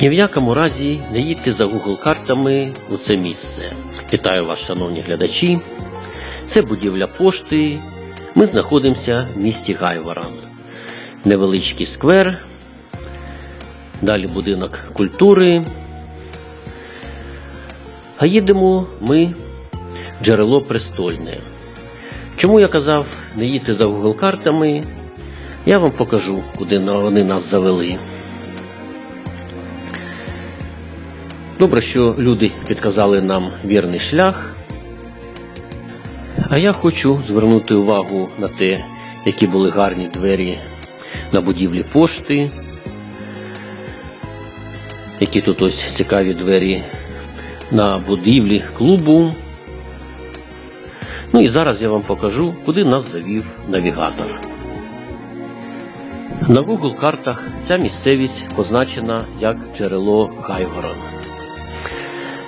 Ні в якому разі не їдьте за Google картами у це місце. Вітаю вас, шановні глядачі. Це будівля пошти. Ми знаходимося в місті Гайворон. Невеличкий сквер. Далі будинок культури. А їдемо ми в джерело престольне. Чому я казав, не їдьте за Google картами? Я вам покажу, куди вони нас завели. Добре, що люди підказали нам вірний шлях. А я хочу звернути увагу на те, які були гарні двері на будівлі пошти, які тут ось цікаві двері на будівлі клубу. Ну і зараз я вам покажу, куди нас завів навігатор. На Google картах ця місцевість позначена як джерело Гайворон.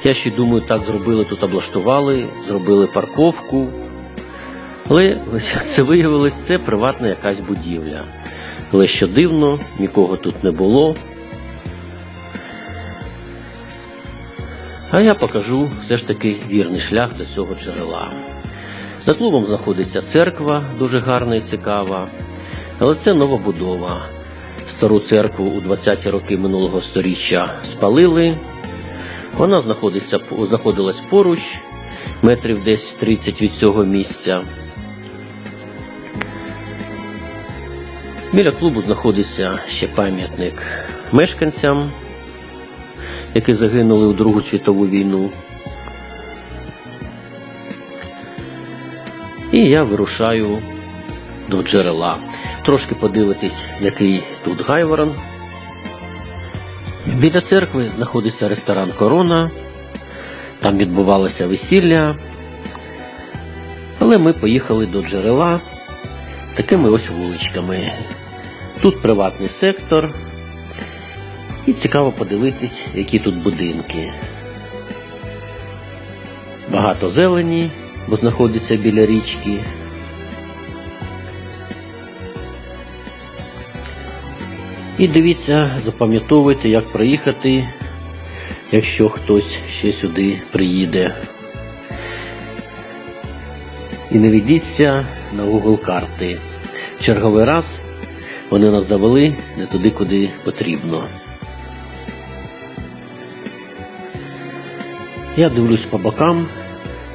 Я ще думаю, так зробили, тут облаштували, зробили парковку. Але це виявилось, це приватна якась будівля. Але що дивно, нікого тут не було. А я покажу все ж таки вірний шлях до цього джерела. За клубом знаходиться церква, дуже гарна і цікава. Але це нова будова. Стару церкву у 20-ті роки минулого століття спалили. Вона знаходиться, знаходилась поруч, метрів десь 30 від цього місця. Біля клубу знаходиться ще пам'ятник мешканцям, які загинули у Другу світову війну. І я вирушаю до джерела. Трошки подивитись, який тут гайворон. Біля церкви знаходиться ресторан Корона. Там відбувалося весілля. Але ми поїхали до джерела такими ось вуличками. Тут приватний сектор. І цікаво подивитись, які тут будинки. Багато зелені, бо знаходиться біля річки. І дивіться, запам'ятовуйте, як проїхати, якщо хтось ще сюди приїде. І не ведіться на Google карти. Черговий раз вони нас завели не туди, куди потрібно. Я дивлюсь по бокам,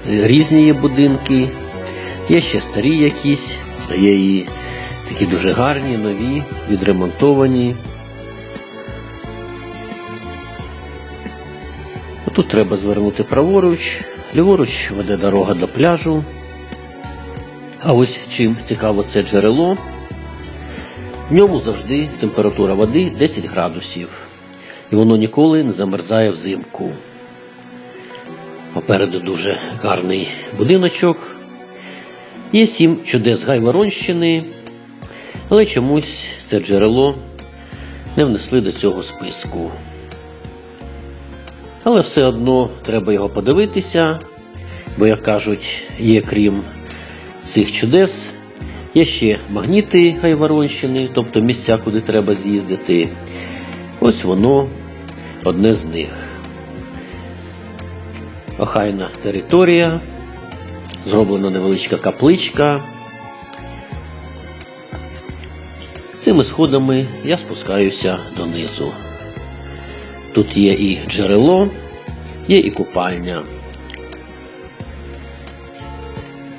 різні є будинки, є ще старі якісь, є і такі дуже гарні, нові, відремонтовані. Тут треба звернути праворуч, ліворуч веде дорога до пляжу. А ось чим цікаво це джерело. В ньому завжди температура води 10 градусів. І воно ніколи не замерзає взимку. Попереду дуже гарний будиночок. Є сім чудес Гайворонщини, але чомусь це джерело не внесли до цього списку. Але все одно треба його подивитися, бо, як кажуть, є крім цих чудес, є ще магніти Гайворонщини, тобто місця, куди треба з'їздити. Ось воно одне з них. Охайна територія, зроблена невеличка капличка. Цими сходами я спускаюся донизу. Тут є і джерело, є і купальня.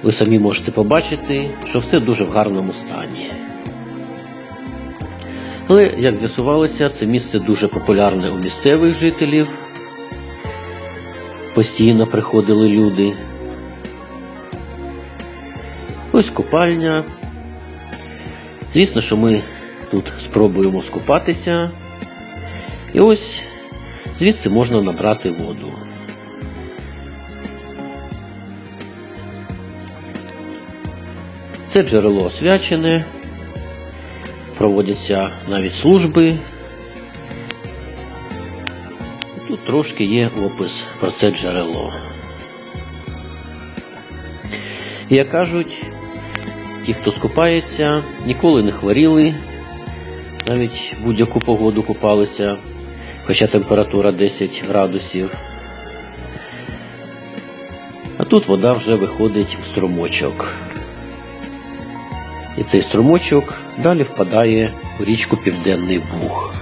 Ви самі можете побачити, що все дуже в гарному стані. Але, як з'ясувалося, це місце дуже популярне у місцевих жителів. Постійно приходили люди. Ось купальня. Звісно, що ми тут спробуємо скупатися. І ось звідси можна набрати воду. Це джерело освячене, проводяться навіть служби. Тут трошки є опис про це джерело. Як кажуть, ті, хто скупається, ніколи не хворіли, навіть будь-яку погоду купалися. хоча температура 10 градусів. А тут вода вже виходить в струмочок. І цей струмочок далі впадає у річку Південний Буг.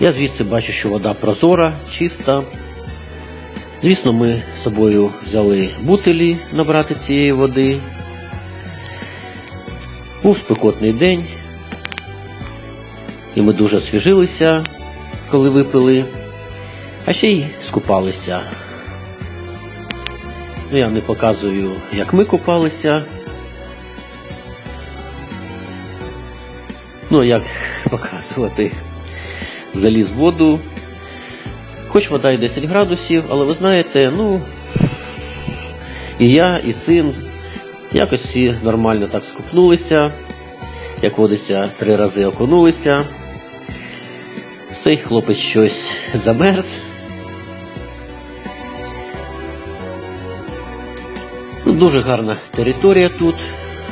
Я звідси бачу, що вода прозора, чиста. Звісно, ми з собою взяли бутилі набрати цієї води. Був спекотний день, і ми дуже освіжилися, коли випили, а ще й скупалися. Ну, я не показую, як ми купалися. Ну, як показувати, заліз в воду. Хоч вода і 10 градусів, але ви знаєте, ну, і я, і син якось всі нормально так скупнулися, як водиться, три рази окунулися. Цей хлопець щось замерз. Ну, Дуже гарна територія тут,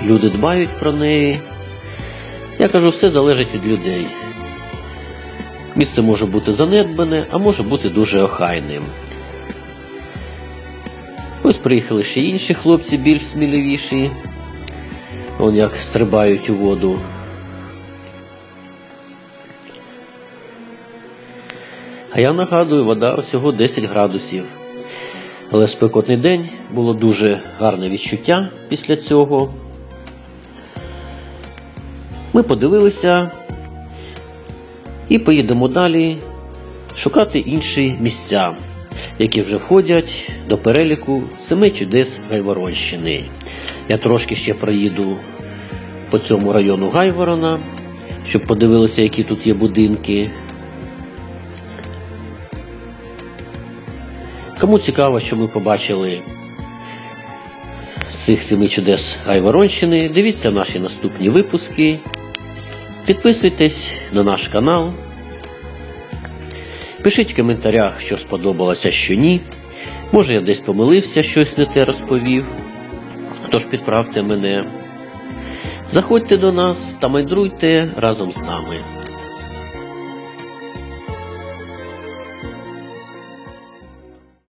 люди дбають про неї. Я кажу, все залежить від людей. Місце може бути занедбане, а може бути дуже охайним. Ось приїхали ще інші хлопці більш сміливіші. Вон як стрибають у воду. А я нагадую, вода всього 10 градусів. Але спекотний день було дуже гарне відчуття після цього. Ми подивилися і поїдемо далі шукати інші місця, які вже входять до переліку семи чудес Гайворонщини. Я трошки ще проїду по цьому району Гайворона, щоб подивилися, які тут є будинки. Кому цікаво, що ми побачили цих семи чудес Гайворонщини, дивіться наші наступні випуски. Підписуйтесь на наш канал. Пишіть в коментарях, що сподобалося, що ні. Може я десь помилився, щось не те розповів. Тож підправте мене. Заходьте до нас та майдруйте разом з нами.